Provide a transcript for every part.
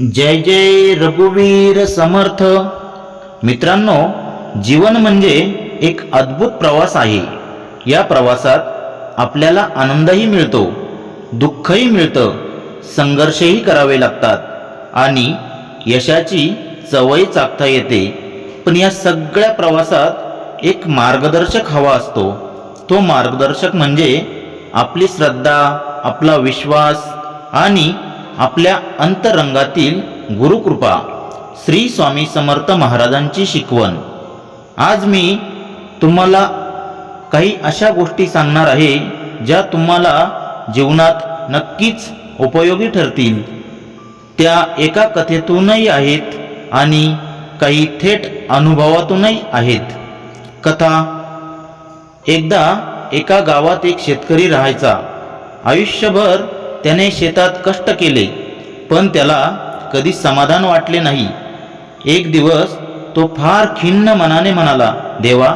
जय जय रघुवीर समर्थ. मित्रांनो जीवन म्हणजे एक अद्भुत प्रवास आहे. या प्रवासात आपल्याला आनंदही मिळतो दुःखही मिळतं संघर्षही करावे लागतात आणि यशाची चवही चाखता येते. पण या सगळ्या प्रवासात एक मार्गदर्शक हवा असतो. तो मार्गदर्शक म्हणजे आपली श्रद्धा आपला विश्वास आणि आपल्या अंतरंगातील गुरुकृपा श्री स्वामी समर्थ महाराजांची शिकवण. आज मी तुम्हाला काही अशा गोष्टी सांगणार आहे ज्या तुम्हाला जीवनात नक्कीच उपयोगी ठरतील. त्या एका कथेतूनही आहेत आणि काही थेट अनुभवातूनही आहेत. कथा. एकदा एका गावात एक शेतकरी राहायचा. आयुष्यभर त्याने शेतात कष्ट केले पण त्याला कधी समाधान वाटले नाही. एक दिवस तो फार खिन्न मनाने म्हणाला देवा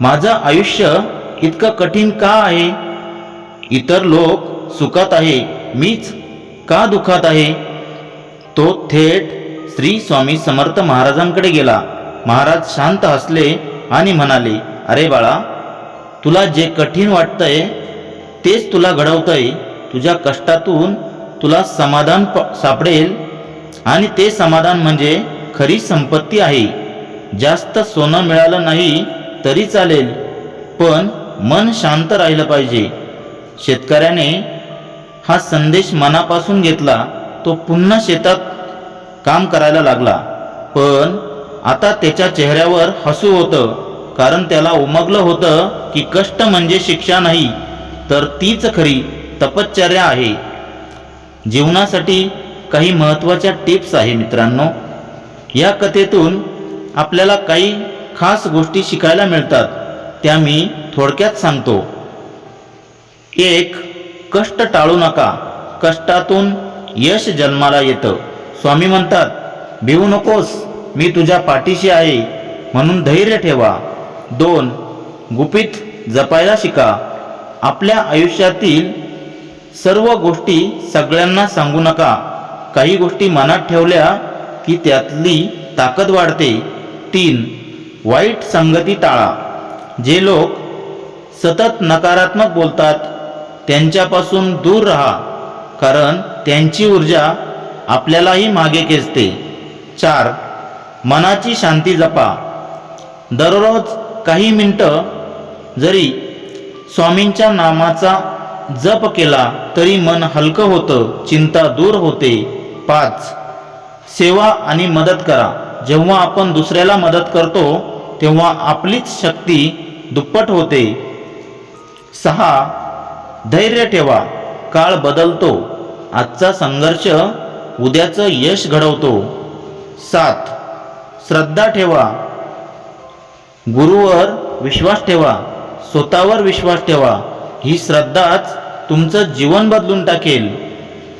माझं आयुष्य इतकं कठीण का आहे? इतर लोक सुखात आहे मीच का दुखात आहे? तो थेट श्री स्वामी समर्थ महाराजांकडे गेला. महाराज शांत हसले आणि म्हणाले अरे बाळा तुला जे कठीण वाटतंय तेच तुला घडवतंय. तुझ्या कष्टातून तुला समाधान प सापडेल. आणि ते समाधान म्हणजे खरी संपत्ती आहे. जास्त सोनं मिळालं नाही तरी चालेल पण मन शांत राहिलं पाहिजे. शेतकऱ्याने हा संदेश मनापासून घेतला तो पुन्हा शेतात काम करायला लागला. पण आता त्याच्या चेहऱ्यावर हसू होतं कारण त्याला उमगलं होतं की कष्ट म्हणजे शिक्षा नाही तर तीच खरी तपश्चर्या आहे. जीवनासाठी काही महत्त्वाच्या टिप्स आहे मित्रांनो. या कथेतून आपल्याला काही खास गोष्टी शिकायला मिळतात त्या मी थोडक्यात सांगतो. एक कष्ट टाळू नका. कष्टातून यश जन्माला येतं. स्वामी म्हणतात भिवू नकोस. मी तुझ्या पाठीशी आहे. म्हणून धैर्य ठेवा. दोन गुपित जपायला शिका. आपल्या आयुष्यातील सर्व गोष्टी सगळ्यांना सांगू नका. काही गोष्टी मनात ठेवल्या की त्यातली ताकद वाढते. तीन वाईट संगती टाळा. जे लोक सतत नकारात्मक बोलतात त्यांच्यापासून दूर राहा. कारण त्यांची ऊर्जा आपल्यालाही मागे खेचते. चार मनाची शांती जपा. दररोज काही मिनटं जरी स्वामींच्या नामाचा जप केला तरी मन हलकं होतं चिंता दूर होते. पाच सेवा आणि मदत करा. जेव्हा आपण दुसऱ्याला मदत करतो तेव्हा आपलीच शक्ती दुप्पट होते. सहा धैर्य ठेवा. काळ बदलतो. आजचा संघर्ष उद्याचं यश घडवतो. सात श्रद्धा ठेवा. गुरुवर विश्वास ठेवा. स्वतःवर विश्वास ठेवा. ही श्रद्धाच तुमचं जीवन बदलून टाकेल.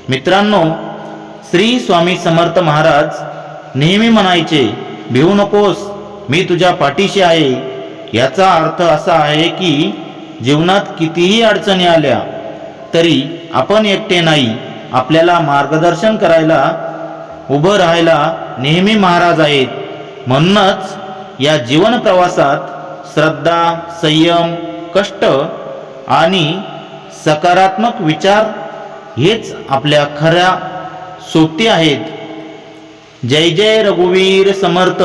मित्रांनो श्री स्वामी समर्थ महाराज नेहमी म्हणायचे भिवू नकोस मी तुझ्या पाठीशी आहे. याचा अर्थ असा आहे की जीवनात कितीही अडचणी आल्या तरी आपण एकटे नाही. आपल्याला मार्गदर्शन करायला उभं राहायला नेहमी महाराज आहेत. म्हणूनच या जीवन प्रवासात श्रद्धा संयम कष्ट आणि सकारात्मक विचार हेच आपल्या खऱ्या सोबती आहेत. जय जय रघुवीर समर्थ.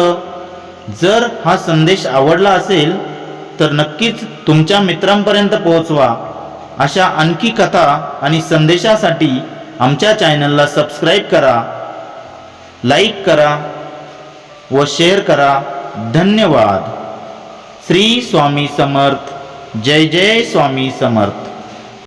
जर हा संदेश आवडला असेल तर नक्कीच तुमच्या मित्रांपर्यंत पोहोचवा. अशा आणखी कथा आणि संदेशासाठी आमच्या चॅनलला सबस्क्राईब करा लाईक करा व शेअर करा. धन्यवाद. श्री स्वामी समर्थ. जय जय स्वामी समर्थ.